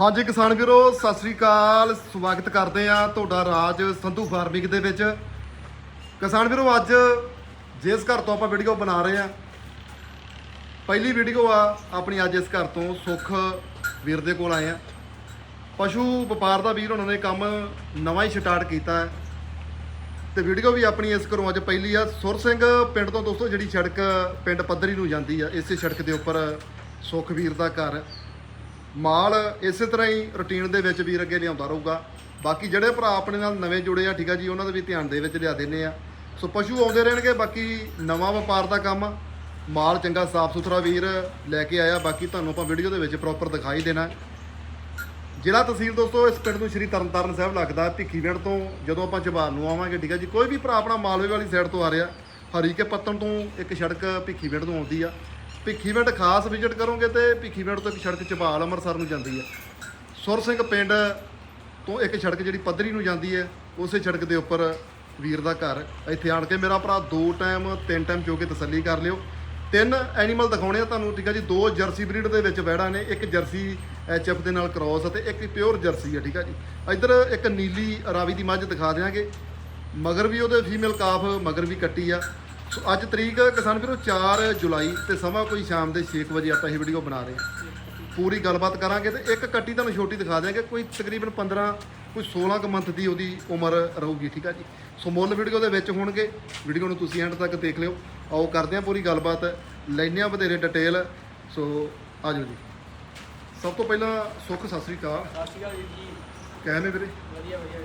ਹਾਂਜੀ ਕਿਸਾਨ ਵੀਰੋ, ਸਤਿ ਸ੍ਰੀ ਅਕਾਲ। ਸਵਾਗਤ ਕਰਦੇ ਆ ਤੁਹਾਡਾ ਰਾਜ ਸੰਧੂ ਫਾਰਮਿੰਗ ਦੇ ਵਿੱਚ। ਕਿਸਾਨ ਵੀਰੋ, ਅੱਜ ਜਿਸ ਘਰ ਤੋਂ ਆਪਾਂ ਵੀਡੀਓ ਬਣਾ ਰਹੇ ਆ ਪਹਿਲੀ ਵੀਡੀਓ ਆ ਆਪਣੀ ਅੱਜ ਇਸ ਘਰ ਤੋਂ ਸੁਖ ਵੀਰ ਦੇ ਕੋਲ ਆਏ ਆ ਪਸ਼ੂ ਵਪਾਰ ਦਾ ਵੀਰ ਉਹਨਾਂ ਨੇ ਕੰਮ ਨਵਾਂ ਹੀ ਸਟਾਰਟ ਕੀਤਾ ਹੈ। ਤੇ ਵੀਡੀਓ ਵੀ ਆਪਣੀ ਇਸ ਘਰੋਂ ਅੱਜ ਪਹਿਲੀ ਆ। ਸੁਰ ਸਿੰਘ ਪਿੰਡ ਤੋਂ ਦੋਸਤੋ, ਜਿਹੜੀ ਸੜਕ ਪਿੰਡ ਪੱਧਰੀ ਨੂੰ ਜਾਂਦੀ ਆ, ਇਸੇ ਸੜਕ ਦੇ ਉੱਪਰ ਸੁਖਵੀਰ ਦਾ ਘਰ। ਮਾਲ ਇਸੇ ਤਰ੍ਹਾਂ ਹੀ ਰੁਟੀਨ ਦੇ ਵਿੱਚ ਵੀਰ ਅੱਗੇ ਲਿਆਉਂਦਾ ਰਹੂਗਾ। ਬਾਕੀ ਜਿਹੜੇ ਭਰਾ ਆਪਣੇ ਨਾਲ ਨਵੇਂ ਜੁੜੇ ਆ, ਠੀਕ ਆ ਜੀ, ਉਹਨਾਂ ਦਾ ਵੀ ਧਿਆਨ ਦੇ ਵਿੱਚ ਲਿਆ ਦਿੰਨੇ ਆ। ਸੋ ਪਸ਼ੂ ਆਉਂਦੇ ਰਹਿਣਗੇ, ਬਾਕੀ ਨਵਾਂ ਵਪਾਰ ਦਾ ਕੰਮ। ਆ। ਮਾਲ ਚੰਗਾ ਸਾਫ਼ ਸੁਥਰਾ ਵੀਰ ਲੈ ਕੇ ਆਇਆ, ਬਾਕੀ ਤੁਹਾਨੂੰ ਆਪਾਂ ਵੀਡੀਓ ਦੇ ਵਿੱਚ ਪ੍ਰੋਪਰ ਦਿਖਾਈ ਦੇਣਾ। ਜ਼ਿਲ੍ਹਾ ਤਹਿਸੀਲ ਦੋਸਤੋ, ਇਸ ਪਿੰਡ ਨੂੰ ਸ਼੍ਰੀ ਤਰਨਤਾਰਨ ਸਾਹਿਬ ਲੱਗਦਾ, ਭਿੱਖੀਵਿੰਡ ਤੋਂ ਜਦੋਂ ਆਪਾਂ ਜਵਾਨ ਨੂੰ ਆਵਾਂਗੇ, ਠੀਕ ਆ ਜੀ। ਕੋਈ ਵੀ ਭਰਾ ਆਪਣਾ ਮਾਲਵੇ ਵਾਲੀ ਸਾਈਡ ਤੋਂ ਆ ਰਿਹਾ ਹਰੀਕੇ ਪੱਤਣ ਤੋਂ ਇੱਕ ਸੜਕ ਭਿੱਖੀਵਿੰਡ ਤੋਂ ਆਉਂਦੀ ਆ। ਭਿੱਖੀਵਿੰਡ ਖਾਸ ਵਿਜ਼ਿਟ ਕਰੋਗੇ ਤੇ ਭਿੱਖੀਵਿੰਡ ਤੋਂ ਇੱਕ ਸੜਕ ਚਬਾਲ ਅੰਮ੍ਰਿਤਸਰ ਨੂੰ ਜਾਂਦੀ ਹੈ। ਸੁਰ ਸਿੰਘ ਪਿੰਡ ਤੋਂ ਇੱਕ ਸੜਕ ਜਿਹੜੀ ਪੱਧਰੀ ਨੂੰ ਜਾਂਦੀ ਹੈ, ਉਸੇ ਸੜਕ ਦੇ ਉੱਪਰ ਵੀਰ ਦਾ ਘਰ। ਇੱਥੇ ਆਣ ਕੇ ਮੇਰਾ ਭਰਾ ਦੋ ਟਾਈਮ, ਤਿੰਨ ਟਾਈਮ ਚੋ ਕੇ ਤਸੱਲੀ ਕਰ ਲਿਓ। ਤਿੰਨ ਐਨੀਮਲ ਦਿਖਾਉਣੇ ਆ ਤੁਹਾਨੂੰ, ਠੀਕ ਆ ਜੀ? ਦੋ ਜਰਸੀ ਬਰੀਡ ਦੇ ਵਿੱਚ ਬੈੜਾ ਨੇ, ਇੱਕ ਜਰਸੀ ਐਚਐਫ ਦੇ ਨਾਲ ਕ੍ਰਾਸ ਅਤੇ ਇੱਕ ਪਿਓਰ ਜਰਸੀ ਆ, ਠੀਕ ਆ ਜੀ? ਇੱਧਰ ਇੱਕ ਨੀਲੀ ਰਾਵੀ ਦੀ ਮੱਝ ਦਿਖਾ ਦਿਆਂਗੇ। ਮਗਰ ਵੀ ਉਹਦੇ ਫੀਮੇਲ ਕਾਫ ਮਗਰ ਵੀ ਕੱਟੀ ਆ। ਸੋ ਅੱਜ ਤਰੀਕ ਕਿਸਾਨ ਵੀਰੋ 4 ਜੁਲਾਈ ਤੇ ਸਮਾਂ ਕੋਈ ਸ਼ਾਮ ਦੇ 6 ਵਜੇ ਆਪਾਂ ਇਹ ਵੀਡੀਓ ਬਣਾ ਰਹੇ ਹਾਂ। ਪੂਰੀ ਗੱਲਬਾਤ ਕਰਾਂਗੇ ਤੇ ਇੱਕ ਕੱਟੀ ਤੁਹਾਨੂੰ ਛੋਟੀ ਦਿਖਾ ਦਿਆਂਗੇ। ਕੋਈ ਤਕਰੀਬਨ 15 ਕੋਈ 16 ਕੁ ਮੰਥ ਦੀ ਉਹਦੀ ਉਮਰ ਰਹੂਗੀ ਠੀਕ ਆ ਜੀ? ਸੋ ਮੁੱਲ ਵੀਡੀਓ ਦੇ ਵਿੱਚ ਹੋਣਗੇ। ਵੀਡੀਓ ਨੂੰ ਤੁਸੀਂ ਐਂਡ ਤੱਕ ਦੇਖ ਲਿਓ। ਆਓ ਕਰਦੇ ਹਾਂ ਪੂਰੀ ਗੱਲਬਾਤ। ਲੈਂਦੇ ਹਾਂ ਵਧੇਰੇ ਡਿਟੇਲ ਸੋ ਆਜੋ ਜੀ। ਸਭ ਤੋਂ ਪਹਿਲਾਂ ਸੁੱਖ ਸਤਿ ਸ੍ਰੀ ਅਕਾਲ। ਸਤਿ ਸ਼੍ਰੀ ਅਕਾਲ ਵੀਰ ਜੀ। ਵਧੀਆ ਵਧੀਆ।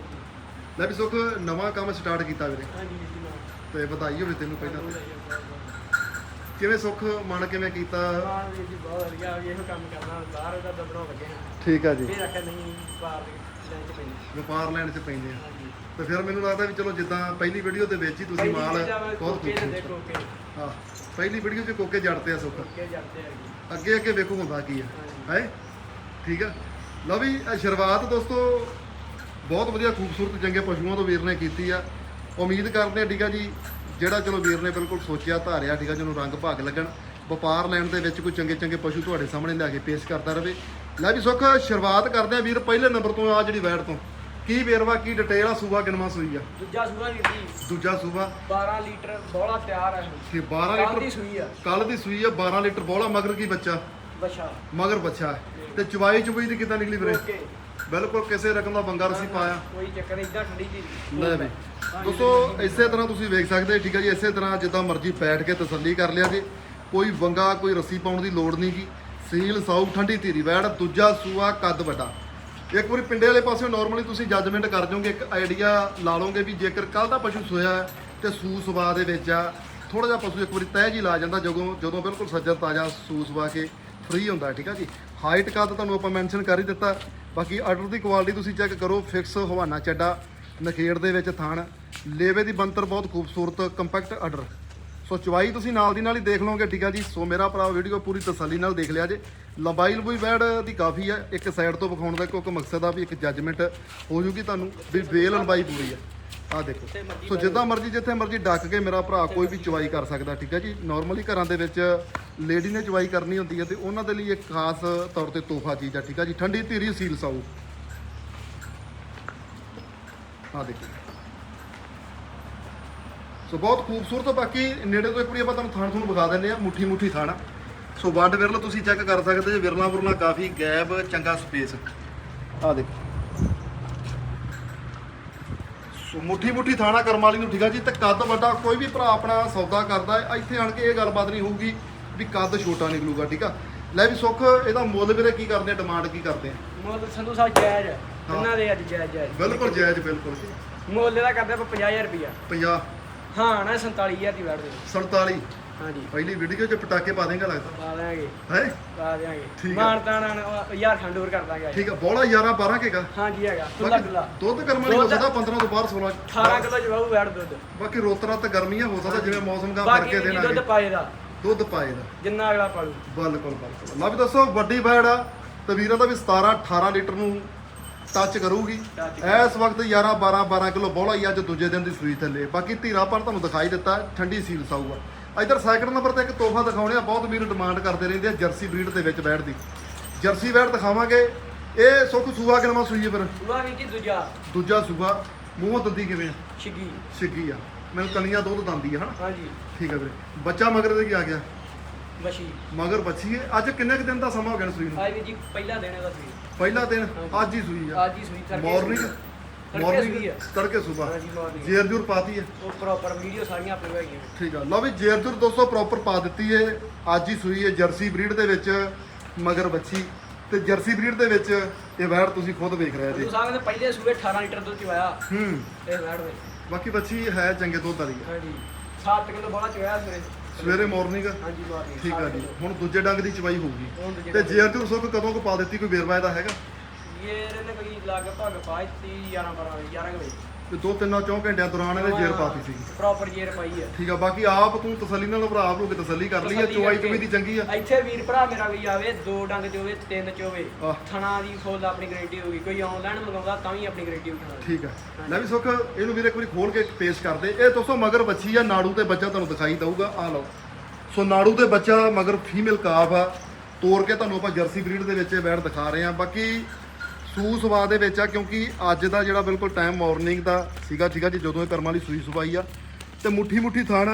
ਲੈ ਵੀ ਸੁੱਖ ਨਵਾਂ ਕੰਮ ਸਟਾਰਟ ਕੀਤਾ ਵੀਰੇ। ਹਾਂਜੀ ਵੀਰ ਜੀ ਮੈਂ ਤੇ ਵਧਾਈ ਹੋਵੇ ਤੈਨੂੰ ਪਹਿਲਾਂ ਬਹੁਤ ਤੇ। ਵਧੀਆ, ਬਹੁਤ ਵਧੀਆ। ਕਿਵੇਂ ਸੁੱਖ ਮਨ ਕਿਵੇਂ ਕੀਤਾ? ਹਾਂ ਵੀਰ ਜੀ ਬਹੁਤ ਵਧੀਆ। ਵੀ ਇਹੋ ਕੰਮ ਕਰਨਾ ਬਾਹਰ ਦਾ ਦਬਣਾ ਲੱਗੇ ਹਾਂ ਠੀਕ ਆ ਜੀ। ਫਿਰ ਆਖਿਆ ਨਹੀਂ ਬਾਹਰ ਦੇ ਲੈਣ ਚ ਪੈਂਦੀ। ਵਪਾਰ ਲੈਣ 'ਚ ਪੈਂਦੇ ਆ। ਹਾਂਜੀ। ਤੇ ਫਿਰ ਮੈਨੂੰ ਲੱਗਦਾ ਵੀ ਚਲੋ ਜਿੱਦਾਂ ਪਹਿਲੀ ਵੀਡੀਓ ਦੇ ਵਿੱਚ ਹੀ ਤੁਸੀਂ ਮਾਲ ਬਹੁਤ ਕੋਕੇ ਖੂਬਸੂਰਤ ਦੇਖੋ ਕੇ ਹਾਂ ਪਹਿਲੀ ਵੀਡੀਓ 'ਚ ਕੋਕੇ ਜੜਦੇ ਆ ਸੁੱਖ। ਕੋਕੇ ਜਾਂਦੇ ਆ ਜੀ। ਅੱਗੇ ਅੱਗੇ ਵੇਖੋ ਹੁੰਦਾ ਕੀ ਆ। ਹੈ? ਠੀਕ ਆ। ਲਓ ਵੀ ਇਹ ਸ਼ੁਰੂਆਤ ਦੋਸਤੋ ਬਹੁਤ ਵਧੀਆ ਖੂਬਸੂਰਤ ਚੰਗੇ ਪਸ਼ੂਆਂ ਤੋਂ ਵੀਰ ਨੇ ਕੀਤੀ ਆ। ਉਮੀਦ ਕਰਦੇ ਆ ਠੀਕ ਆ ਜੀ ਜਿਹੜਾ ਚਲੋ ਵੀਰ ਨੇ ਬਿਲਕੁਲ ਸੋਚਿਆ ਧਾਰਿਆ ਠੀਕ ਆ ਜਿਹਨੂੰ ਰੰਗ ਭਾਗ ਲੱਗਣ। ਵਪਾਰ ਲੈਣ ਦੇ ਵਿੱਚ ਕੋਈ ਚੰਗੇ ਚੰਗੇ ਪਸ਼ੂ ਤੁਹਾਡੇ ਸਾਹਮਣੇ ਲਿਆ ਕੇ ਪੇਸ਼ ਕਰਦਾ ਰਵੇ। ਲੈ ਵੀ ਸੁੱਖ ਸ਼ੁਰੂਆਤ ਕਰਦੇ ਆ ਵੀਰ ਪਹਿਲੇ ਨੰਬਰ ਤੋਂ ਆ ਜਿਹੜੀ ਵੈੜ ਤੋਂ। ਕੀ ਵੇਰਵਾ ਕੀ ਡਿਟੇਲ ਆ ਸੂਬਾ ਕਿਨਵਾ ਸੂਈ ਆ? ਦੂਜਾ ਸੂਆ ਵੀਰ ਜੀ। ਦੂਜਾ ਸੂਬਾ 12 ਲੀਟਰ ਬੋਲਾ ਤਿਆਰ ਹੈ ਕਿ 12 ਕੱਲ ਦੀ ਲੀਟਰ ਸੂਈ ਆ। ਕੱਲ ਦੀ ਸੂਈ ਆ 12 ਲੀਟਰ ਬੋਲਾ ਮਗਰ ਕੀ ਬੱਚਾ? ਬਸ਼ਾ ਮਗਰ ਬੱਚਾ। ਤੇ ਚਵਾਈ ਚੁਬਈ ਦੀ ਕਿੱਦਾਂ ਨਿਕਲੀ ਵੀਰੇ? ਓਕੇ। ਬਿਲਕੁਲ ਕਿਸੇ ਰਕਮ ਦਾ ਬੰਗਾ ਰਸੀ ਪਾਇਆ। ਕੋਈ ਚੱਕਰ ਇਦਾਂ ਠੰਡੀ ਜੀ ਲੈ ਵੀ। ਦੋਸਤੋ ਇਸੇ ਤਰ੍ਹਾਂ ਤੁਸੀਂ ਵੇਖ ਸਕਦੇ ਠੀਕ ਹੈ ਜੀ ਇਸੇ ਤਰ੍ਹਾਂ ਜਿੱਦਾਂ ਮਰਜ਼ੀ ਬੈਠ ਕੇ ਤਸੱਲੀ ਕਰ ਲਿਆ ਜੀ। ਕੋਈ ਵੰਗਾ ਕੋਈ ਰੱਸੀ ਪਾਉਣ ਦੀ ਲੋੜ ਨਹੀਂ ਗੀ ਸੀਲ ਸਾਊ ਠੰਡੀ ਧੀਰੀ ਵੈੜ ਦੂਜਾ ਸੂਆ ਕੱਦ ਵੱਡਾ। ਇੱਕ ਵਾਰੀ ਪਿੰਡੇ ਵਾਲੇ ਪਾਸੇ ਨਾਰਮਲੀ ਤੁਸੀਂ ਜੱਜਮੈਂਟ ਕਰ ਜਾਓਗੇ ਇੱਕ ਆਈਡੀਆ ਲਾ ਲਓਗੇ ਵੀ ਜੇਕਰ ਕੱਲ ਦਾ ਪਸ਼ੂ ਸੋਇਆ ਤੇ ਸੂ ਸਵਾ ਦੇ ਵਿੱਚ ਆ ਥੋੜਾ ਜਿਹਾ ਪਸ਼ੂ ਇੱਕ ਵਾਰੀ ਤਹਿ ਜੀ ਲਾ ਜਾਂਦਾ ਜਦੋਂ ਜਦੋਂ ਬਿਲਕੁਲ ਸੱਜਰ ਤਾਜ਼ਾ ਸੂ ਸਵਾ ਕੇ ਫ੍ਰੀ ਹੁੰਦਾ ਠੀਕ ਆ ਜੀ? ਹਾਈਟ ਕੱਦ ਤੁਹਾਨੂੰ ਆਪਾਂ ਮੈਂਸ਼ਨ ਕਰ ਹੀ ਦਿੱਤਾ। ਬਾਕੀ ਆਰਡਰ ਦੀ ਕੁਆਲਿਟੀ ਤੁਸੀਂ ਚੈੱਕ ਕਰੋ ਫਿਕਸ ਹਵਾਨਾ ਚੱਡਾ ਨਖੇੜ ਦੇ ਵਿੱਚ ਥਾਣ ਲੇਵੇ ਦੀ ਬੰਤਰ ਬਹੁਤ ਖੂਬਸੂਰਤ ਕੰਪੈਕਟ ਆਰਡਰ ਸੋ ਚਵਾਈ ਤੁਸੀਂ ਨਾਲ ਦੀ ਨਾਲ ਹੀ ਦੇਖ ਲਓਗੇ ਠੀਕ ਆ ਜੀ? ਸੋ ਮੇਰਾ ਭਰਾ ਵੀਡੀਓ ਪੂਰੀ ਤਸੱਲੀ ਨਾਲ ਦੇਖ ਲਿਆ ਜੇ। ਲੰਬਾਈ ਲੰਬੂਈ ਬੈਡ ਦੀ ਕਾਫੀ ਆ। ਇੱਕ ਸਾਈਡ ਤੋਂ ਵਿਖਾਉਣ ਦਾ ਕਿਉਂਕਿ ਮਕਸਦ ਆ ਵੀ ਇੱਕ ਜੱਜਮੈਂਟ ਹੋ ਜੂਗੀ ਤੁਹਾਨੂੰ ਵੀ ਬੇਲ ਲੰਬਾਈ ਪੂਰੀ ਆ। ਆ ਦੇਖੋ। ਸੋ ਜਿੱਦਾਂ ਮਰਜ਼ੀ ਜਿੱਥੇ ਮਰਜ਼ੀ ਡੱਕ ਕੇ ਮੇਰਾ ਭਰਾ ਕੋਈ ਵੀ ਚਵਾਈ ਕਰ ਸਕਦਾ ਠੀਕ ਹੈ ਜੀ? ਨਾਰਮਲੀ ਘਰਾਂ ਦੇ ਵਿੱਚ ਲੇਡੀ ਨੇ ਚਵਾਈ ਕਰਨੀ ਹੁੰਦੀ ਹੈ ਤੇ ਉਹਨਾਂ ਦੇ ਲਈ ਇੱਕ ਖਾਸ ਤੌਰ ਤੇ ਤੋਹਫਾ ਚੀਜ਼ ਆ, ਠੀਕ ਹੈ ਜੀ? ਠੰਡੀ ਧੀਰੀ ਸੀਲ ਸਾਊ। ਆ ਦੇਖੋ। ਸੋ ਬਹੁਤ ਖੂਬਸੂਰਤ, ਬਾਕੀ ਨੇੜੇ ਤੋਂ ਇੱਕ ਵਾਰੀ ਆਪਾਂ ਤੁਹਾਨੂੰ ਥਾਣ ਤੁਹਾਨੂੰ ਵਿਖਾ ਦਿੰਦੇ ਆ ਮੁੱਠੀ ਮੁੱਠੀ ਥਾਣਾ। ਸੋ ਵੱਡ ਵਿਰਲ ਤੁਸੀਂ ਚੈੱਕ ਕਰ ਸਕਦੇ ਜੇ ਵਿਰਲਾ ਵਿਰਲਾ ਕਾਫੀ ਗੈਬ ਚੰਗਾ ਸਪੇਸ। ਆ ਦੇਖੋ। ਸੋ ਮੁੱਠੀ ਮੁੱਠੀ ਥਾਣਾ ਕਰਮ ਵਾਲੀ ਨੂੰ, ਠੀਕ ਆ ਜੀ? ਤੇ ਕੱਦ ਵੱਡਾ ਕੋਈ ਵੀ ਭਰਾ ਆਪਣਾ ਸੌਦਾ ਕਰਦਾ ਇੱਥੇ ਆਣ ਕੇ ਇਹ ਗੱਲਬਾਤ ਨਹੀਂ ਹੋਊਗੀ। ਵੀ ਕੱਦ ਛੋਟਾ ਨਿਕਲੂਗਾ ਠੀਕ ਆ? ਲੈ ਵੀ ਸੁੱਖ ਇਹਦਾ ਮੁੱਲ ਵੀਰੇ ਕੀ ਕਰਦੇ ਆ ਡਿਮਾਂਡ ਕੀ ਕਰਦੇ ਆ? ਮੁੱਲ ਸੰਧੂ ਸਾਹਿਬ ਜਾਇਜ਼ ਹੈ। ਇਹਨਾਂ ਦੇ ਅੱਜ ਜਾਇਜ਼ ਜਾਇਜ਼। ਬਿਲਕੁਲ ਜਾਇਜ਼ ਬਿਲਕੁਲ। ਮੁੱਲ ਦਾ ਕਰਦੇ ਆਪਾਂ 50000 ਰੁਪਿਆ 50 ਹਾਂ ਨਾ 47000 ਦੀ ਵੜ ਦੇ। 47 ਹਾਂਜੀ। ਪਹਿਲੀ ਵੀਡੀਓ 'ਚ ਪਟਾਕੇ ਪਾ ਦੇਂਗਾ ਲੱਗਦਾ। ਪਾ ਦਿਆਂਗੇ ਹੈ? ਪਾ ਦਿਆਂਗੇ ਠੀਕ। ਮਾਨ ਤਾਣਾ ਯਾਰ ਖੰਡ ਹੋਰ ਕਰ ਦਾਂਗੇ ਅੱਜ। ਠੀਕ ਆ ਬੋਲਾ 11 12 ਕੇਗਾ ਹਾਂਜੀ ਹੈਗਾ। ਖੁੱਲਾ ਖੁੱਲਾ ਦੁੱਧ ਕਰਮ ਵਾਲੀ ਹੋ ਦੁੱਧ- ਸਕਦਾ 15 ਤੋਂ ਬਾਹਰ 16 18 ਕਿਲੋ ਜਵਾਉ ਵੜ ਦੁੱਧ। ਬਾਕੀ ਰੋਤ ਰਾਤ ਗਰਮੀਆਂ ਹੋ ਸਕਦਾ ਜਿਵੇਂ ਮੌਸਮ ਦਾ ਬਾਕੀ ਫ਼ਰਕ ਵੀ ਦੇਣਾ ਦੁੱਧ ਪਾਏ ਦਾ। ਦੁੱਧ ਪਾਏ ਦਾ। ਜਿੰਨਾ ਅਗਲਾ ਪਾਲੂ ਬਿਲਕੁਲ ਬਿਲਕੁਲ ਲਾ ਵੀ ਦੱਸੋ ਵੱਡੀ ਬੈੜ ਆ ਤੇ ਵੀਰਾਂ ਦਾ ਵੀ 17 18 ਲੀਟਰ ਨੂੰ ਟੱਚ ਕਰੂਗੀ। Touch ਇਸ ਵਕਤ 11 12 12 ਕਿਲੋ ਬੋਲਾ ਹੀ ਅੱਜ ਦੂਜੇ ਦਿਨ ਦੀ ਸੂਈ ਥੱਲੇ। ਬਾਕੀ ਧੀਰਾ ਪਰ ਤੁਹਾਨੂੰ ਦਿਖਾਈ ਦਿੱਤਾ ਠੰਡੀ ਸੀਲ ਸਾਊਗਾ। ਇਧਰ ਸੈਕਿੰਡ ਨੰਬਰ ਤੇ ਇੱਕ ਤੋਹਫਾ ਦਿਖਾਉਣੇ ਆ ਬਹੁਤ ਵੀਰ ਡਿਮਾਂਡ ਕਰਦੇ ਰਹਿੰਦੇ ਆ ਜਰਸੀ ਬਰੀਡ ਦੇ ਵਿੱਚ ਬੈੜ ਦੀ। ਜਰਸੀ ਬੈੜ ਦਿਖਾਵਾਂਗੇ। ਇਹ ਸੁੱਖ ਸੂਆ ਕਿਨਵਾ ਸੂਈ ਹੈ ਫਿਰ? ਉਹਦਾ ਵੀ ਜੀ ਦੂਜਾ। ਦੂਜਾ ਸੂਆ। ਮੂੰਹੋਂ ਦੰਦੀ ਕਿਵੇਂ ਆ? ਛਿੱਗੀ। ਛਿੱਗੀ ਆ। ਮੈਨੂੰ ਕਲੀਆਂ ਦੁੱਧ ਦੰਦੀ ਆ ਹਨਾ? ਹਾਂਜੀ। ਠੀਕ ਆ ਵੀਰੇ। ਬੱਚਾ ਮਗਰ ਦੇ ਕੀ ਆ ਗਿਆ? ਵਸ਼ੀ ਮਗਰ ਬੱਚੀ ਹੈ ਅੱਜ ਕਿੰਨੇ ਕੁ ਦਿਨ ਦਾ ਸਮਾਂ ਹੋ ਗਿਆ ਸੂਈ ਨੂੰ? ਵੀ ਜੀ ਪਹਿਲਾ ਦਿਨ ਇਹਦਾ ਸੀ ਪਹਿਲਾ ਦਿਨ। ਅੱਜ ਹੀ ਸੂਈ ਆ। ਅੱਜ ਹੀ ਸੂਈ ਤੜਕੇ ਮਾਰਨਿੰਗ ਮਾਰਨਿੰਗ ਸੂਈ ਆ। ਤੜਕੇ ਸਵੇਰ ਹਾਂਜੀ ਮਾਰਨਿੰਗ ਜੇਰ ਜੂਰ ਪਾਤੀ ਹੈ ਉਹ ਪ੍ਰੋਪਰ ਵੀਡੀਓ ਸਾਰੀਆਂ ਆਪਣੇ ਹੈਗੀਆਂ ਠੀਕ ਆ। ਲਓ ਵੀ ਜੇਰ ਜੂਰ ਦੋਸਤੋ ਪ੍ਰੋਪਰ ਪਾ ਦਿੱਤੀ ਹੈ ਅੱਜ ਹੀ ਸੂਈ ਹੈ ਜਰਸੀ ਬਰੀਡ ਦੇ ਵਿੱਚ ਮਗਰ ਬੱਚੀ। ਤੇ ਜਰਸੀ ਬਰੀਡ ਦੇ ਵਿੱਚ ਇਹ ਵੈੜ ਤੁਸੀਂ ਖੁਦ ਵੇਖ ਰਹੇ ਜੀ। ਗੁਰੂ ਸਾਹਿਬ ਨੇ ਪਹਿਲੇ ਸੂਏ 18 ਲੀਟਰ ਦੁੱਧ ਚੁਆਇਆ ਹੂੰ। ਇਹ ਵੈੜ ਦੇ ਬਾਕੀ ਬੱਚੀ ਹੈ ਚੰਗੇ ਦੁੱਧ ਵਾਲੀ ਹੈ ਹਾਂਜੀ। 7 ਕਿਲੋ ਬੋਲਾ ਚੁਆਇਆ ਸਵੇਰੇ। ਸਵੇਰੇ ਮਾਰਨਿੰਗ ਹਾਂਜੀ ਮਾਰਨਿੰਗ ਠੀਕ ਆ ਜੀ। ਹੁਣ ਦੂਜੇ ਡੰਗ ਦੀ ਚਵਾਈ ਹੋਊਗੀ। ਹੁਣ ਤੇ ਜੇਰ ਜੂਰ ਸੁੱਕ ਕਦੋਂ ਕੋ ਪਾ ਦਿੱਤੀ? ਕੋਈ ਵੇਰਵਾ ਇਹਦਾ ਹੈਗਾ? ਇਹ ਇਹਨੇ ਕੋਈ ਲਗਭਗ ਪਾਈ 11 12 11 ਵਜੇ। ਤੇ ਦੋ ਤਿੰਨ ਚੌਂ ਘੰਟਿਆਂ ਦੌਰਾਨ ਇਹਨੇ ਜੇਰ ਪਾਤੀ ਸੀ। ਪ੍ਰੋਪਰ ਜੇਰ ਪਾਈ ਆ। ਠੀਕ ਆ ਬਾਕੀ ਆਪ ਤੂੰ ਤਸੱਲੀ ਨਾਲ ਭਰਾ ਆਪ ਨੂੰ ਕਿ ਤਸੱਲੀ ਕਰ ਲਈ ਤਸੱਲੀ ਚਵਾਈ ਕਰਕੇ। ਚੁਈ ਦੀ ਚੰਗੀ ਆ। ਇੱਥੇ ਵੀਰ ਭਰਾ ਮੇਰਾ ਵੀ ਆਵੇ ਦੋ ਡੰਗ ਚ ਹੋਵੇ ਤਿੰਨ ਚ ਹੋਵੇ। ਆਹ। ਥਣਾ ਦੀ ਫੁੱਲ ਆਪਣੀ ਗਾਰੰਟੀ ਹੋਗੀ ਕੋਈ ਆਨਲਾਈਨ ਮੰਗਾਉਂਦਾ ਤਾਂ ਵੀ ਆਪਣੀ ਗਾਰੰਟੀ ਉਠਾਉਂਦਾ ਠੀਕ ਆ। ਲੈ ਵੀ ਸੁੱਖ ਇਹਨੂੰ ਵੀਰੇ ਇੱਕ ਵਾਰੀ ਖੋਲ ਕੇ ਪੇਸ਼ ਕਰ ਦੇ। ਇਹ ਦੋਸਤੋ ਮਗਰ ਬੱਚੀ ਆ ਨਾੜੂ ਤੇ ਬੱਚਾ ਤੁਹਾਨੂੰ ਦਿਖਾਈ ਦਊਗਾ। ਆ ਲਓ। ਸੋ ਨਾੜੂ ਤੇ ਬੱਚਾ ਮਗਰ ਫੀਮੇਲ ਕਾਫ ਆ। ਤੋੜ ਕੇ ਤੁਹਾਨੂੰ ਆਪਾਂ ਜਰਸੀ ਬਰੀਡ ਦੇ ਵਿੱਚ ਇਹ ਬੈੜ ਦਿਖਾ ਰਹੇ ਆ। ਬਾਕੀ ਸੂ ਸਵਾ ਦੇ ਵਿੱਚ ਆ, ਕਿਉਂਕਿ ਅੱਜ ਦਾ ਜਿਹੜਾ ਬਿਲਕੁਲ ਟਾਈਮ ਮਾਰਨਿੰਗ ਦਾ ਸੀਗਾ ਠੀਕ ਆ ਜੀ, ਜਦੋਂ ਇਹ ਕਰਮਾਂ ਵਾਲੀ ਸੂਈ ਸਵਾਈ ਆ। ਤੇ ਮੁੱਠੀ ਮੁੱਠੀ ਥਣ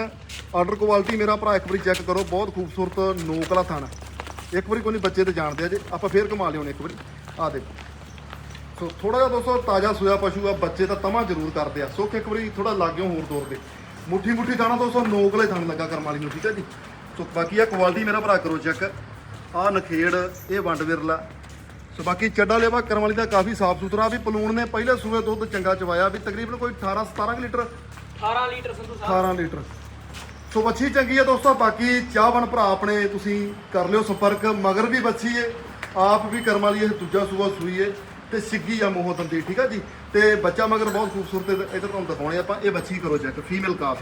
ਆਰਡਰ ਕੁਆਲਿਟੀ ਮੇਰਾ ਭਰਾ ਇੱਕ ਵਾਰੀ ਚੈੱਕ ਕਰੋ, ਬਹੁਤ ਖੂਬਸੂਰਤ ਨੋਕਲਾ ਵਾਲਾ ਥਣ ਇੱਕ ਵਾਰੀ ਕੋਈ ਨਹੀਂ, ਬੱਚੇ ਤੇ ਜਾਣਦੇ ਆ ਜੇ, ਆਪਾਂ ਫੇਰ ਘੁਮਾ ਲਿਆਉਣੇ ਇੱਕ ਵਾਰੀ। ਆ ਦੇ ਸੋ ਥੋੜਾ ਜਿਹਾ ਦੋਸਤੋ, ਤਾਜ਼ਾ ਸੂਆ ਪਸ਼ੂ ਆ, ਬੱਚੇ ਤਾਂ ਤਮਾ ਜ਼ਰੂਰ ਕਰਦੇ ਆ। ਸੁੱਖ ਇੱਕ ਵਾਰੀ ਥੋੜਾ ਲਾਗਿਓ ਹੋਰ ਦੌਰ ਦੇ ਮੁੱਠੀ ਮੁੱਠੀ ਥਾਣਾ ਦੋਸਤੋ ਨੋਕ ਵਾਲੇ ਥਣ ਲੱਗਾ ਕਰਮ ਵਾਲੀ ਨੂੰ, ਠੀਕ ਆ ਜੀ? ਸੋ ਬਾਕੀ ਆ ਕੁਆਲਿਟੀ ਮੇਰਾ ਭਰਾ ਕਰੋ ਚੈੱਕ ਆ ਨਖੇੜ, ਇਹ ਵੰਡ ਵਿਰਲਾ। ਸੋ ਬਾਕੀ ਚੱਡਾ ਲੇਵਾ ਕਰਮ ਵਾਲੀ ਦਾ ਕਾਫੀ ਸਾਫ਼ ਸੁਥਰਾ ਵੀ ਪਲੂਣ ਨੇ ਪਹਿਲੇ ਸੂਏ ਦੁੱਧ ਚੰਗਾ ਚਵਾਇਆ ਵੀ ਤਕਰੀਬਨ ਕੋਈ 18 17 ਕੁ litre. 18 litre Sandhu Sahib. 18 litre. So ਬੱਚੀ ਚੰਗੀ ਹੈ ਦੋਸਤੋ ਬਾਕੀ ਚਾਹਵਨ ਭਰਾ ਆਪਣੇ ਤੁਸੀਂ ਕਰ ਲਿਓ ਸੰਪਰਕ ਮਗਰ ਵੀ ਬੱਚੀ ਹੈ ਆਪ ਵੀ ਕਰਮ ਵਾਲੀ ਇਹ ਦੂਜਾ ਸੂਆ ਸੂਈ ਹੈ ਤੇ ਸਿੱਗੀ ਆ ਮੋਹ ਦੰਦੀ ਠੀਕ ਆ ਜੀ? ਤੇ ਬੱਚਾ ਮਗਰ ਬਹੁਤ ਖੂਬਸੂਰਤ ਹੈ ਇਧਰ ਤੁਹਾਨੂੰ ਦਿਖਾਉਣੇ ਆਪਾਂ ਇਹ ਬੱਚੀ ਕਰੋ ਚੈੱਕ ਫੀਮੇਲ ਕਾਫ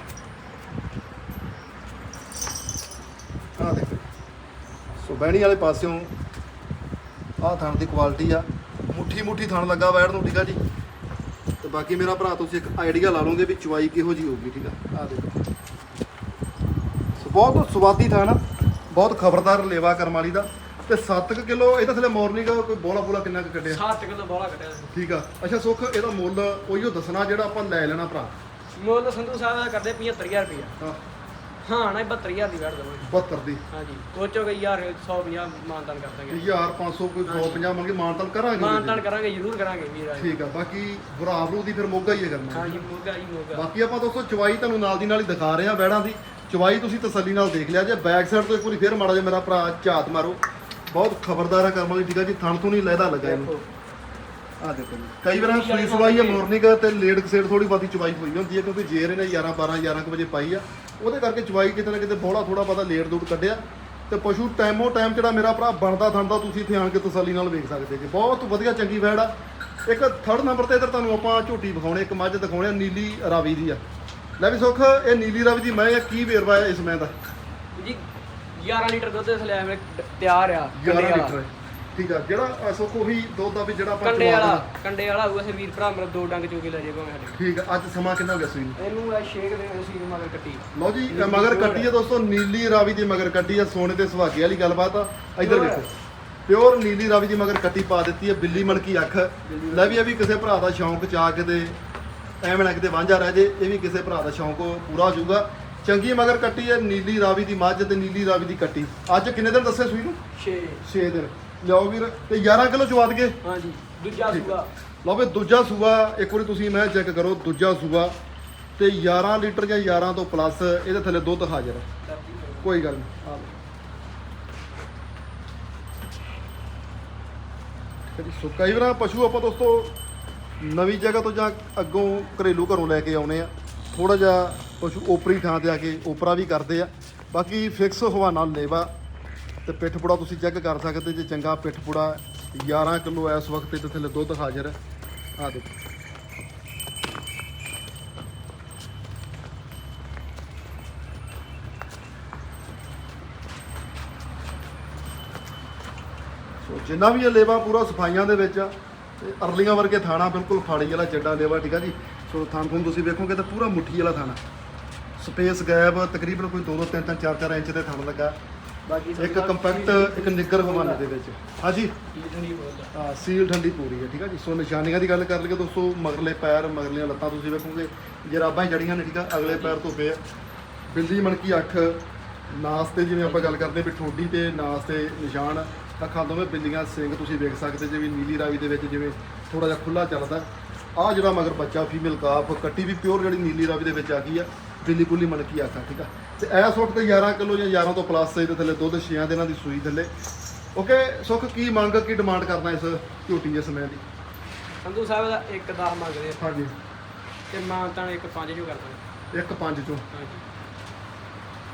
ਆ ਦੇਖੋ। ਸੋ ਬਹਿਣੀ ਵਾਲੇ ਪਾਸਿਓਂ ਆਹ ਥਣ ਦੀ ਕੁਆਲਿਟੀ ਆ। ਮੁੱਠੀ ਮੁੱਠੀ ਥਣ ਲੱਗਾ ਵੈੜ ਨੂੰ ਠੀਕ ਆ ਜੀ। ਤੇ ਬਾਕੀ ਮੇਰਾ ਭਰਾ ਤੁਸੀਂ ਇੱਕ ਆਈਡੀਆ ਲਾ ਲਓਗੇ ਵੀ ਚੁਆਈ ਕਿਹੋ ਜੀ ਹੋਊਗੀ ਠੀਕ ਆ? ਆ ਦੇਖੋ। ਬਹੁਤ ਸਵਾਦੀ ਥਾਂ ਨਾ ਬਹੁਤ ਖਬਰਦਾਰ ਲੇਵਾ ਕਰਮ ਵਾਲੀ ਦਾ। ਤੇ 7 ਕਿਲੋ ਇਹਦਾ ਥਲੇ ਮਾਰਨਿੰਗ ਕੋਈ ਬੋਲਾ ਬੋਲਾ ਕਿੰਨਾ ਕੁ ਕੱਢਿਆ? 7 ਕਿਲੋ ਬੋਲਾ ਕੱਢਿਆ। ਠੀਕ ਆ। ਅੱਛਾ ਸੁੱਖ ਇਹਦਾ ਮੁੱਲ ਉਹੀਓ ਦੱਸਣਾ ਜਿਹੜਾ ਆਪਾਂ ਲੈ ਲੈਣਾ ਭਰਾ। ਮੁੱਲ ਸੰਧੂ ਸਾਹਿਬ ਦਾ ਕਰਦੇ 75000 ਰੁਪਇਆ। ਹਾਂ ਹਾਂ ਨਾ 72000 ਦੀ ਵੜ ਦਵਾਂਗੇ। 72 ਦੀ। ਹਾਂਜੀ। ਕੋਚੋ ਗਈ ਯਾਰ 150 ਮਾਨਤਾਨ ਕਰ ਦਾਂਗੇ 1500 ਕੋਈ 150 ਮੰਗੇ ਮਾਨਤਨ ਕਰਾਂਗੇ ਮਾਨਤਾਨ ਕਰਾਂਗੇ ਜ਼ਰੂਰ ਕਰਾਂਗੇ ਵੀਰ ਠੀਕ ਆ ਬਾਕੀ ਭਰਾਵਰੂ ਦੀ ਫਿਰ ਮੋਗਾ ਹੀ ਹੈ ਕਰਨਾ। ਹਾਂਜੀ ਮੋਗਾ ਜੀ ਮੋਗਾ। ਬਾਕੀ ਆਪਾਂ ਦੋਸਤੋ ਚਵਾਈ ਤੁਹਾਨੂੰ ਨਾਲ ਦੀ ਨਾਲ ਹੀ ਦਿਖਾ ਰਹੇ ਆ ਬੈੜਾਂ ਦੀ। ਚਵਾਈ ਤੁਸੀਂ ਤਸੱਲੀ ਨਾਲ ਦੇਖ ਲਿਆ ਜੇ। ਬੈਕ ਸਾਈਡ ਤੋਂ ਇੱਕ ਵਾਰੀ ਫੇਰ ਮਾੜਾ ਜਿਹਾ ਮੇਰਾ ਭਰਾ ਝਾਤ ਮਾਰੋ। ਬਹੁਤ ਖਬਰਦਾਰ ਆ ਕਰਮ ਵਾਲੀ ਠੀਕ ਆ ਜੀ। ਥਣ ਤੋਂ ਨਹੀਂ ਲੈਦਾ ਲੱਗਾ ਇਹਨੂੰ। ਆ ਦੇਖੋ ਕਈ ਵਾਰ ਸੂਈ ਸਵਾਈ ਹੈ ਮਾਰਨਿੰਗ ਤੇ ਲੇਟ ਕਸੇੜ ਥੋੜੀ ਬਾਤੀ ਚਵਾਈ ਹੋਈ ਹੁੰਦੀ ਹੈ ਕਿਉਂਕਿ ਜੇਰ ਇਹਨੇ 11 12 11 ਕੁ ਵਜੇ ਪਾਈ ਆ। ਉਹਦੇ ਕਰਕੇ ਚਵਾਈ ਕਿਤੇ ਨਾ ਕਿਤੇ ਬੋਲਾ ਥੋੜਾ ਪਤਾ ਲੇਟ ਦੂਟ ਕੱਢਿਆ ਤੇ ਪਸ਼ੂ ਟਾਈਮੋ ਟਾਈਮ ਜਿਹੜਾ ਮੇਰਾ ਭਰਾ ਬਣਦਾ ਥਣਦਾ ਤੁਸੀਂ ਇੱਥੇ ਆਣ ਕੇ ਤਸੱਲੀ ਨਾਲ ਵੇਖ ਸਕਦੇ ਜੀ। ਬਹੁਤ ਵਧੀਆ ਚੰਗੀ ਵੈੜ ਆ। ਇੱਕ ਥਰਡ ਨੰਬਰ ਤੇ ਇਧਰ ਤੁਹਾਨੂੰ ਆਪਾਂ ਝੋਟੀ ਵਿਖਾਉਣੇ ਇੱਕ ਮੱਝ ਦਿਖਾਉਣੇ ਆ, ਨੀਲੀ ਰਾਵੀ ਦੀ ਆ। ਲੈ ਵੀ ਸੁੱਖ ਇਹ ਨੀਲੀ ਰਾਵੀ ਦੀ ਮੈਂ ਕੀ ਵੇਰਵਾ ਇਸ ਮੈਂ ਦਾ? ਜੀ 11 ਲੀਟਰ ਦੁੱਧ ਇਸ ਲਈ ਮੇਰੇ ਤਿਆਰ ਆ 11 ਕੰਡੇ ਵਾਲਾ। ਲੀਟਰ। ਠੀਕ ਆ ਜਿਹੜਾ ਸੁੱਖ ਉਹੀ ਦੁੱਧ ਆ ਵੀ ਜਿਹੜਾ ਆਪਾਂ ਕੰਡੇ ਚਵਾ ਵਾਲਾ ਦੇਣਾ। ਕੰਡੇ ਵਾਲਾ ਹੋਊਗਾ ਫਿਰ ਵੀਰ ਭਰਾ ਮੇਰਾ ਦੋ ਡੰਗ ਚੋ ਕੇ ਲੈ ਜੇ ਭਾਵੇਂ ਸਾਡੇ। ਠੀਕ ਆ ਅੱਜ ਸਮਾਂ ਕਿੰਨਾ ਹੋ ਗਿਆ ਸੂਈ ਨੂੰ ਇਹਨੂੰ ਇਹ ਸ਼ੇਕ ਦੇ ਸੀ ਮਗਰ ਕੱਟੀ। ਲਓ ਜੀ ਇਹ ਮਗਰ ਕੱਟੀ ਹੈ ਦੋਸਤੋ ਨੀਲੀ ਰਾਵੀ ਦੀ ਮਗਰ ਕੱਟੀ ਹੈ ਸੋਨੇ ਤੇ ਸੁਹਾਗੇ ਵਾਲੀ ਗੱਲਬਾਤ ਆ। ਇੱਧਰ Pure ਵੇਖੋ ਪਿਓਰ ਨੀਲੀ ਰਾਵੀ ਦੀ ਮਗਰ ਕੱਟੀ ਪਾ ਦਿੱਤੀ ਹੈ ਬਿੱਲੀ ਮਣਕੀ ਅੱਖ। ਲੈ ਵੀ ਇਹ ਵੀ ਕਿਸੇ ਭਰਾ ਦਾ ਸ਼ੌਂਕ ਚਾ ਕੇ ਤੇ ਐਵੇਂ ਨਾ ਕਿਤੇ ਵਾਂਝਾ ਰਹਿ ਜੇ ਇਹ ਵੀ ਕਿਸੇ ਭਰਾ ਦਾ ਸ਼ੌਂਕ ਪੂਰਾ ਹੋ ਜਾਊਗਾ। ਚੰਗੀ ਮਗਰ ਕੱਟੀ ਹੈ ਨੀਲੀ ਰਾਵੀ ਦੀ ਮੱਝ ਤੇ ਨੀਲੀ ਰਾਵੀ ਦੀ ਕੱਟੀ। ਅੱਜ ਕਿੰਨੇ ਦਿਨ ਦੱਸੇ ਸੂਈ ਨੂੰ? 6 6 ਦਿਨ। ਲਿਆਓ ਵੀਰ ਤੇ 11 ਕਿਲੋ ਚਵਾ ਦਗੇ ਹਾਂਜੀ ਦੂਜਾ। ਸੂਗਾ ਲਓ ਵੀ ਦੂਜਾ ਸੂਆ ਇੱਕ ਵਾਰੀ ਤੁਸੀਂ ਮੈਂ ਚੈੱਕ ਕਰੋ ਦੂਜਾ ਸੂਆ। ਤੇ 11 ਲੀਟਰ ਜਾਂ 11 ਤੋਂ ਪਲੱਸ ਇਹਦੇ ਥੱਲੇ ਦੁੱਧ ਹਾਜ਼ਰ ਹੈ ਕੋਈ ਗੱਲ ਨਹੀਂ। ਲਓ। ਠੀਕ ਹੈ ਵਾਰ ਪਸ਼ੂ ਆਪਾਂ ਦੋਸਤੋ ਨਵੀਂ ਜਗ੍ਹਾ ਤੋਂ ਜਾਂ ਅੱਗੋਂ ਘਰੇਲੂ ਘਰੋਂ ਲੈ ਕੇ ਆਉਨੇ ਆ। ਥੋੜਾ ਜਿਹਾ ਪਸ਼ੂ ਓਪਰੀ ਥਾਂ ਤੇ ਆ ਕੇ ਓਪਰਾ ਵੀ ਕਰਦੇ ਆ। ਬਾਕੀ ਫਿਕਸ ਹਵਾਨਾ ਲੇਵਾ ਤੇ ਪਿੱਠ ਪੁੜਾ ਤੁਸੀਂ ਚੈੱਕ ਕਰ ਸਕਦੇ ਜੇ ਚੰਗਾ ਪਿੱਠ ਪੁੜਾ 11 ਕਿਲੋ ਇਸ ਵਕਤ ਇਹਦੇ ਥੱਲੇ ਦੁੱਧ ਹਾਜ਼ਰ ਹੈ। ਆ ਦੇਖੋ। ਸੋ ਜਿੰਨਾ ਵੀ ਇਹ ਲੇਵਾ ਪੂਰਾ ਸਫਾਈਆਂ ਦੇ ਵਿੱਚ ਆ ਤੇ ਅਰਲੀਆਂ ਵਰਗੇ ਥਾਣਾ ਬਿਲਕੁਲ ਫਾੜੀ ਵਾਲਾ ਚੱਡਾ ਲੇਵਾ, ਠੀਕ ਆ ਜੀ? ਸੋ ਥਾਣ ਥੂਣ ਤੁਸੀਂ ਵੇਖੋਗੇ ਤਾਂ ਪੂਰਾ ਮੁੱਠੀ ਵਾਲਾ ਥਾਣਾ। ਸਪੇਸ ਗੈਪ ਤਕਰੀਬਨ ਕੋਈ 2 2 3 3 4 4 ਇੰਚ ਦੇ ਥਾਣ ਲੱਗਾ। ਬਾਕੀ ਇੱਕ ਕੰਪੈਕਟ ਇੱਕ ਨਿੱਗਰ ਹਵਾਨੇ ਦੇ ਵਿੱਚ। ਹਾਂਜੀ? ਬੋਲਦਾ ਹਾਂ ਸੀਲ ਠੰਡੀ ਪੂਰੀ ਹੈ ਠੀਕ ਹੈ ਜੀ? ਸੋ ਨਿਸ਼ਾਨੀਆਂ ਦੀ ਗੱਲ ਕਰ ਲਈਏ ਦੋਸਤੋ ਮਗਰਲੇ ਪੈਰ ਮਗਰਲੀਆਂ ਲੱਤਾਂ ਤੁਸੀਂ ਵੇਖੋਗੇ ਜਰਾਬਾਂ ਹੀ ਜੜੀਆਂ ਨੇ ਠੀਕ ਆ? ਅਗਲੇ ਪੈਰ ਧੋਪੇ ਆ ਬਿੱਲੀ ਮਣਕੀ ਅੱਖ ਨਾਸ ਤੇ ਜਿਵੇਂ ਆਪਾਂ ਗੱਲ ਕਰਦੇ ਵੀ ਠੋਡੀ ਤੇ ਨਾਸ ਤੇ ਨਿਸ਼ਾਨ ਅੱਖਾਂ ਦੋਵੇਂ ਬਿੱਲੀਆਂ ਸਿੰਘ ਤੁਸੀਂ ਵੇਖ ਸਕਦੇ ਜਿਵੇਂ ਨੀਲੀ ਰਾਵੀ ਦੇ ਵਿੱਚ ਜਿਵੇਂ ਥੋੜਾ ਜਿਹਾ ਖੁੱਲਾ ਚੱਲਦਾ। ਆ ਜਿਹੜਾ ਮਗਰ ਬੱਚਾ ਫੀਮੇਲ ਕਾਫ ਕੱਟੀ ਵੀ ਪਿਓਰ ਜਿਹੜੀ ਨੀਲੀ ਰਾਵੀ ਦੇ ਵਿੱਚ ਆ ਗਈ ਆ ਬਿੱਲੀ ਕੁੱਲੀ ਮਣਕੀ ਅੱਖ ਆ ਠੀਕ ਆ? ਤੇ ਇਸ ਵਕਤ ਤੇ 11 ਕਿਲੋ ਜਾਂ 11 ਤੋਂ ਪਲੱਸ ਇਹਦੇ ਥੱਲੇ ਦੁੱਧ 6 ਦਿਨਾਂ ਦੀ ਸੂਈ ਥੱਲੇ। ਓਕੇ ਸੁੱਖ ਕੀ ਮੰਗ ਕੀ ਡਿਮਾਂਡ ਕਰਨਾ ਇਸ ਝੋਟੀ ਦੇ ਸਮੇਂ ਦੀ? ਸੰਧੂ ਸਾਹਿਬ ਦਾ ਇੱਕ 10 ਮੰਗਦੇ ਆ। ਹਾਂਜੀ। ਤੇ ਮਾਂ ਤਾਂ ਇੱਕ 5 ਜੋ ਕਰਦਾ। ਇੱਕ ਪੰਜ ਚੋਂ। ਹਾਂਜੀ।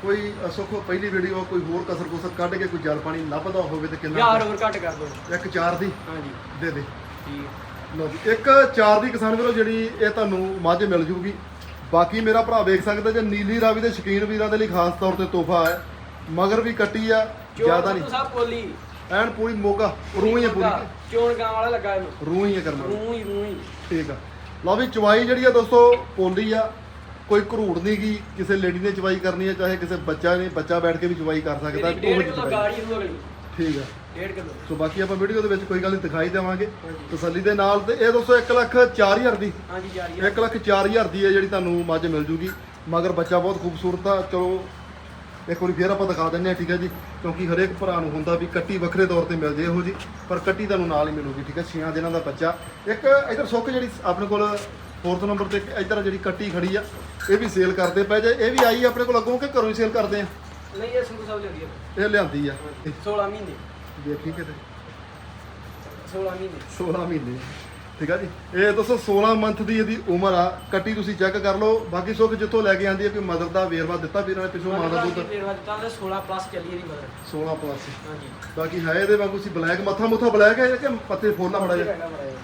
ਕੋਈ ਸੁੱਖ ਪਹਿਲੀ ਵੀਡੀਓ ਕੋਈ ਹੋਰ ਕਸਰ ਕੁਸਰ ਕੱਢ ਕੇ ਕੋਈ ਜਲ ਪਾਣੀ ਲੱਭਦਾ ਹੋਵੇ ਤੇ ਕਿੰਨਾ ਯਾਰ ਹੋਰ ਘੱਟ ਕਰ ਦੋ। ਇੱਕ ਚਾਰ ਦੀ? ਹਾਂਜੀ। ਦੇ ਦੇ। ਠੀਕ। ਲਓ ਜੀ ਇੱਕ ਚਾਰ ਦੀ ਕਿਸਾਨ ਵੀਰੋ ਜਿਹੜੀ ਇਹ ਤੁਹਾਨੂੰ ਮੱਝ ਮਿਲ ਜੂਗੀ। ਬਾਕੀ ਮੇਰਾ ਭਰਾ ਵੇਖ ਸਕਦਾ ਜੇ ਨੀਲੀ ਰਾਵੀ ਦੇ ਸ਼ੌਕੀਨ ਵੀਰਾਂ ਦੇ ਲਈ ਖਾਸ ਤੌਰ ਤੇ ਤੋਹਫਾ ਹੈ। ਮਗਰ ਵੀ ਕੱਟੀ ਆ ਜ਼ਿਆਦਾ ਨਹੀਂ। ਸਾਹਿਬ ਪੋਲੀ ਐਨ ਪੂਰੀ ਮੋਗਾ ਰੂਹ ਹੀ ਹੈ ਪੂਰੀ। ਚੋਣ ਗਾਂ ਵਾਲਾ ਲੱਗਾ ਇਹਨੂੰ। ਰੂਹ ਹੀ ਹੈ ਕਰਮ। ਰੂਹ ਹੀ ਰੂਹ। ਹੀ ਠੀਕ ਆ। ਲਓ ਵੀ ਚਵਾਈ ਜਿਹੜੀ ਆ ਦੋਸਤੋ ਪੋਲੀ ਆ। ਕੋਈ ਘਰੂੜ ਨਹੀਂ ਗੀ ਕਿਸੇ ਲੇਡੀ ਨੇ ਚਵਾਈ ਕਰਨੀ ਹੈ ਚਾਹੇ ਕਿਸੇ ਬੱਚਾ ਨੇ ਬੱਚਾ ਬੈਠ ਕੇ ਵੀ ਚਵਾਈ ਕਰ ਸਕਦਾ ਉਹ ਕਿਲੋ ਠੀਕ ਆ। ਕਿਲੋ। ਸੋ ਬਾਕੀ ਆਪਾਂ ਵੀਡੀਓ ਦੇ ਵਿੱਚ ਕੋਈ ਗੱਲ ਨਹੀਂ ਦਿਖਾਈ ਦੇਵਾਂਗੇ। ਤਸੱਲੀ ਦੇ ਨਾਲ ਤੇ ਇਹ ਦੋਸਤੋ 1 ਲੱਖ 4000 ਦੀ। ਹਾਂਜੀ ਜਾਰੀ ਆ 1 ਲੱਖ 4000 ਦੀ ਹੈ ਜਿਹੜੀ ਤੁਹਾਨੂੰ ਮੱਝ ਮਿਲ ਜੂਗੀ। ਮਗਰ ਬੱਚਾ ਬਹੁਤ ਖੂਬਸੂਰਤ ਆ। ਚਲੋ ਇੱਕ ਵਾਰੀ ਫੇਰ ਆਪਾਂ ਦਿਖਾ ਦਿੰਨੇ ਆ ਠੀਕ ਹੈ ਜੀ। ਕਿਉਂਕਿ ਹਰੇਕ ਭਰਾ ਨੂੰ ਹੁੰਦਾ ਵੀ ਕੱਟੀ ਵੱਖਰੇ ਤੌਰ ਤੇ ਮਿਲ ਜੇ ਇਹੋ ਜੀ ਪਰ ਕੱਟੀ ਤੁਹਾਨੂੰ ਨਾਲ ਹੀ ਮਿਲੂਗੀ ਠੀਕ ਹੈ। 6 ਦਿਨਾਂ ਦਾ ਬੱਚਾ। ਇੱਕ ਇਧਰ ਸੁੱਕ ਜਿਹੜੀ ਆਪਣੇ ਕੋਲ ਫੋਰਥ ਨੰਬਰ ਤੇ ਇਧਰ ਜਿਹੜੀ ਕੱਟੀ ਖੜੀ ਆ ਇਹ ਵੀ ਸੇਲ ਕਰਦੇ ਪਏ ਜੇ। ਇਹ ਵੀ ਆਈ ਆਪਣੇ ਕੋਲ ਅੱਗੋਂ ਕਿ ਘਰੋਂ ਹੀ ਸੇਲ ਕਰਦੇ ਆ? ਨਹੀਂ ਇਹ ਸੰਧੂ ਸਾਹਿਬ ਲਿਆਂਦੀ ਆ। ਇਹ ਲਿਆਂਦੀ ਆ। 16 ਮਹੀਨੇ। ਦੇਖੀ ਕਿਤੇ 16 ਮਹੀਨੇ। 16 ਮਹੀਨੇ ਠੀਕ ਆ ਜੀ। ਇਹ ਦੋਸਤੋ 16 ਮੰਥ ਦੀ ਇਹਦੀ ਉਮਰ ਆ ਕੱਟੀ ਤੁਸੀਂ ਚੈੱਕ ਕਰ ਲਓ। ਬਾਕੀ ਸੁੱਖ ਜਿੱਥੋਂ ਲੈ ਕੇ ਆਂਦੀ ਹੈ ਕਿ ਮਦਰ ਦਾ ਵੇਰਵਾ ਦਿੱਤਾ ਵੀਰਾਂ ਨੇ ਪਿਛੋਂ ਮਾਂ ਦਾ ਦੁੱਧ ਫੇਰ ਦਿੱਤਾ ਉਹਨੇ 16 ਪਲੱਸ ਚੱਲੀ ਇਹਦੀ ਮਦਰ। 16 ਪਲੱਸ ਹਾਂਜੀ। ਬਾਕੀ ਹੈ ਇਹਦੇ ਵਾਂਗੂ ਸੀ ਬਲੈਕ ਮੱਥਾ ਮੁੱਥਾ ਬਲੈਕ ਹੈ ਕਿ ਪੱਤੇ ਫੋਲਾ ਮੜਾ ਜਾ।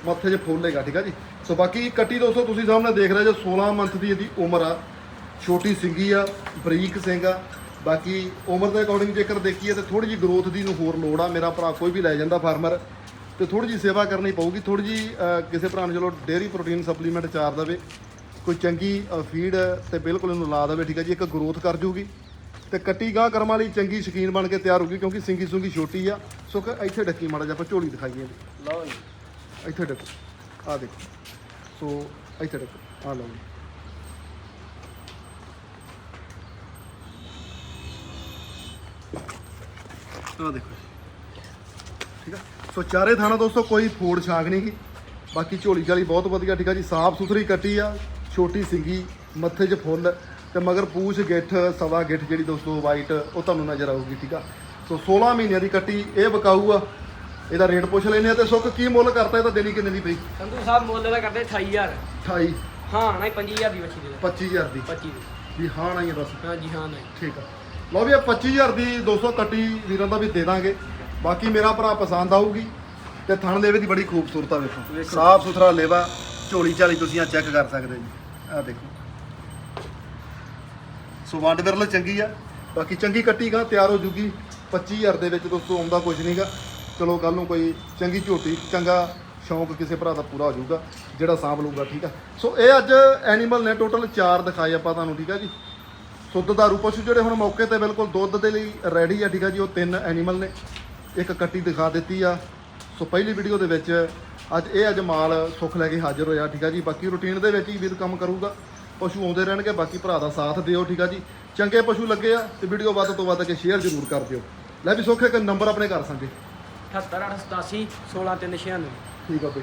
ਮੱਥੇ 'ਚ ਫੋਲੇਗਾ ਠੀਕ ਆ ਜੀ। ਸੋ ਬਾਕੀ ਕੱਟੀ ਦੋਸਤੋ ਤੁਸੀਂ ਸਾਹਮਣੇ ਦੇਖ ਰਹੇ ਜੋ 16 ਮੰਥ ਦੀ ਇਹਦੀ ਉਮਰ ਆ। ਛੋਟੀ ਸਿੰਗੀ ਆ ਬਰੀਕ ਸਿੰਘ ਆ। ਬਾਕੀ ਉਮਰ ਦੇ ਅਕੋਰਡਿੰਗ ਜੇਕਰ ਦੇਖੀਏ ਤੇ ਥੋੜੀ ਜੀ ਗਰੋਥ ਦੀ ਨੂੰ ਹੋਰ ਲੋੜ ਆ। ਮੇਰਾ ਭਰਾ ਕੋਈ ਵੀ ਲੈ ਜਾਂਦਾ ਫਾਰਮਰ ਤੇ ਥੋੜੀ ਜੀ ਸੇਵਾ ਕਰਨੀ ਪਊਗੀ। ਥੋੜੀ ਜੀ ਕਿਸੇ ਭਰਾ ਨੂੰ ਚਲੋ ਡੇਅਰੀ ਪ੍ਰੋਟੀਨ ਸਪਲੀਮੈਂਟ ਚਾਰ ਦੇਵੇ। ਕੋਈ ਚੰਗੀ ਫੀਡ ਤੇ ਬਿਲਕੁਲ ਇਹਨੂੰ ਲਾ ਦੇਵੇ ਠੀਕ ਆ ਜੀ। ਇੱਕ ਗਰੋਥ ਕਰ ਜੂਗੀ। ਤੇ ਕੱਟੀ ਗਾਂ ਕਰਮਾਂ ਲਈ ਚੰਗੀ ਸ਼ਕੀਨ ਬਣ ਕੇ ਤਿਆਰ ਹੋਊਗੀ ਕਿਉਂਕਿ ਸਿੰਗੀ ਸੁੰਗੀ ਛੋਟੀ ਆ। ਸੋ ਇੱਥੇ ਡੱਕੀ ਮਾੜਾ ਜਿਹਾ ਆਪਾਂ ਝੋਲੀ ਦਿਖਾਈਏ। ਲਓ ਜੀ। ਇੱਥੇ ਡੱਕੋ। ਆ ਦੇਖੋ। ਸੋ ਇੱਥੇ ਡੱਕੋ। ਆ ਲਓ ਜੀ। ਆ ਦੇਖੋ। ਠੀਕ ਆ? ਸੋ ਚਾਰੇ ਥਾਣਾ ਦੋਸਤੋ ਕੋਈ ਫੋੜ ਛਾਂਗ ਨਹੀਂ ਗੀ ਬਾਕੀ ਝੋਲੀ ਚਾਲੀ ਬਹੁਤ ਵਧੀਆ ਠੀਕ ਆ ਜੀ? ਸਾਫ਼ ਸੁਥਰੀ ਕੱਟੀ ਆ ਛੋਟੀ ਸਿੰਗੀ ਮੱਥੇ 'ਚ ਫੁੱਲ। ਤੇ ਮਗਰ ਪੂਛ ਗਿੱਠ ਸਵਾ ਗਿੱਠ ਜਿਹੜੀ ਦੋਸਤੋ ਵਾਈਟ ਉਹ ਤੁਹਾਨੂੰ ਨਜ਼ਰ ਆਊਗੀ ਠੀਕ ਆ? ਸੋ 16 ਮਹੀਨਿਆਂ ਦੀ ਕੱਟੀ ਇਹ ਵਿਕਾਊ ਆ। ਇਹਦਾ ਰੇਟ ਪੁੱਛ ਲੈਨੇ ਆ ਤੇ ਸੁੱਖ ਕੀ ਮੁੱਲ ਕਰਤਾ ਇਹਦਾ ਦੇਣੀ ਕਿੰਨੇ ਦੀ ਪਈ? ਸੰਧੂ ਸਾਹਿਬ ਮੁੱਲ ਦਾ ਕਰਦੇ 28000 28 ਹਾਂ ਨਹੀਂ 25000 ਦੀ ਬੱਚੀ ਦੇ। 25000 ਦੀ। 25 ਦੀ। ਵੀ ਹਾਂ ਨਹੀਂ ਬਸ ਹਾਂਜੀ ਹਾਂ ਨਹੀਂ। ਠੀਕ ਆ। ਲਓ ਵੀ ਇਹ 25000 ਦੀ 200 ਕੱਟੀ ਵੀਰਾਂ ਦਾ ਵੀ ਦੇ ਦਾਂਗੇ। ਬਾਕੀ ਮੇਰਾ ਭਰਾ ਪਸੰਦ ਆਊਗੀ ਤੇ ਥਣ ਲੇਵੇ ਦੀ ਬੜੀ ਖੂਬਸੂਰਤ ਆ ਵੇਖੋ। ਸਾਫ਼ ਸੁਥਰਾ ਲੇਵਾ ਝੋਲੀ ਚਾਲੀ ਤੁਸੀਂ ਆ ਚੈੱਕ ਕਰ ਸਕਦੇ ਜੀ। ਆ ਦੇਖੋ। ਸੋ ਵੰਡ ਵਿਰਲ ਚੰਗੀ ਆ। ਬਾਕੀ ਚੰਗੀ ਕੱਟੀ ਗਾ ਤਿਆਰ ਹੋ ਜੂਗੀ। 25000 ਦੇ ਵਿੱਚ ਦੋਸਤੋ ਆਉਂਦਾ ਕੁਝ ਨਹੀਂਗਾ ਚਲੋ ਕੱਲ ਨੂੰ ਕੋਈ ਚੰਗੀ ਝੋਟੀ ਚੰਗਾ ਸ਼ੌਂਕ ਕਿਸੇ ਭਰਾ ਦਾ ਪੂਰਾ ਹੋ ਜਾਊਗਾ ਜਿਹੜਾ ਸਾਂਭ ਲਊਗਾ ਠੀਕ ਆ। ਸੋ ਇਹ ਅੱਜ ਐਨੀਮਲ ਨੇ ਟੋਟਲ 4 ਦਿਖਾਏ ਆਪਾਂ ਤੁਹਾਨੂੰ ਠੀਕ ਆ ਜੀ। ਸੁੱਧ ਦਾਰੂ ਪਸ਼ੂ ਜਿਹੜੇ ਹੁਣ ਮੌਕੇ ਤੇ ਬਿਲਕੁਲ ਦੁੱਧ ਦੇ ਲਈ ਰੈਡੀ ਆ ਠੀਕ ਆ ਜੀ ਉਹ ਤਿੰਨ ਐਨੀਮਲ ਨੇ। ਇੱਕ ਕੱਟੀ ਦਿਖਾ ਦਿੱਤੀ ਆ। ਸੋ ਪਹਿਲੀ ਵੀਡੀਓ ਦੇ ਵਿੱਚ ਅੱਜ ਇਹ ਅੱਜ ਮਾਲ ਸੁੱਖ ਲੈ ਕੇ ਹਾਜ਼ਰ ਹੋਇਆ ਠੀਕ ਆ ਜੀ। ਬਾਕੀ ਰੂਟੀਨ ਦੇ ਵਿੱਚ ਹੀ ਵੀਰ ਕੰਮ ਕਰੂਗਾ। ਪਸ਼ੂ ਆਉਂਦੇ ਰਹਿਣਗੇ ਬਾਕੀ ਭਰਾ ਦਾ ਸਾਥ ਦਿਓ ਠੀਕ ਆ ਜੀ। ਚੰਗੇ ਪਸ਼ੂ ਲੱਗੇ ਆ ਤੇ ਵੀਡੀਓ ਵੱਧ ਤੋਂ ਵੱਧ ਕੇ ਸ਼ੇਅਰ ਜ਼ਰੂਰ ਕਰ ਦਿਓ। ਲੈ ਵੀ ਸੁੱਖ ਇੱਕ ਨੰਬਰ ਆਪਣੇ ਘਰ ਸੰਗੇ 7887 16396 ਠੀਕ ਆ ਬਈ।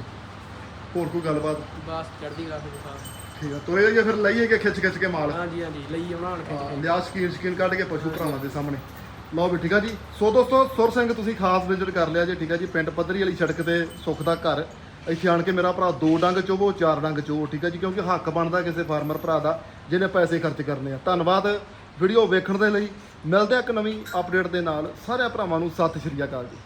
ਹੋਰ ਕੋਈ ਗੱਲਬਾਤ? ਬਸ ਚੜਦੀ ਕਲਾ ਸੰਧੂ ਸਾਹਿਬ ਠੀਕ ਆ ਤੋਰੇ ਜੇ ਫਿਰ ਲਈਏ ਕਿ ਖਿੱਚ ਖਿੱਚ ਕੇ ਮਾਲ? ਹਾਂਜੀ ਹਾਂਜੀ ਲਈ ਆਉਣਾ ਹੁਣ ਖਿੱਚ ਹਾਂ, ਕੇ ਲਿਆ ਸਕੀਨ ਸਕੀਨ ਕੱਢ ਕੇ ਪਸ਼ੂ ਭਰਾਵਾਂ ਦੇ ਸਾਹਮਣੇ। ਲਓ ਵੀ ਠੀਕ ਆ ਜੀ। ਸੋ ਦੋਸਤੋ ਸੁਰ ਸਿੰਘ ਤੁਸੀਂ ਖਾਸ ਵਿਜ਼ਿਟ ਕਰ ਲਿਆ ਜੀ ਠੀਕ ਆ ਜੀ। ਪਿੰਡ ਪੱਧਰੀ ਵਾਲੀ ਸੜਕ ਤੇ ਸੁੱਖ ਦਾ ਘਰ। ਇੱਥੇ ਆਣ ਕੇ ਮੇਰਾ ਭਰਾ ਦੋ ਡੰਗ ਚੋਵੋ ਚਾਰ ਡੰਗ ਚੋਵੋ ਠੀਕ ਆ ਜੀ। ਕਿਉਂਕਿ ਹੱਕ ਬਣਦਾ ਕਿਸੇ ਫਾਰਮਰ ਭਰਾ ਦਾ ਜਿਹਨੇ ਪੈਸੇ ਖਰਚ ਕਰਨੇ ਆ। ਧੰਨਵਾਦ ਵੀਡੀਓ ਵੇਖਣ ਦੇ ਲਈ। ਮਿਲਦੇ ਆ ਇੱਕ ਨਵੀਂ ਅਪਡੇਟ ਦੇ ਨਾਲ। ਸਾਰਿਆਂ ਭਰਾਵਾਂ ਨੂੰ ਸਤਿ ਸ਼੍ਰੀ ਅਕਾਲ ਜੀ।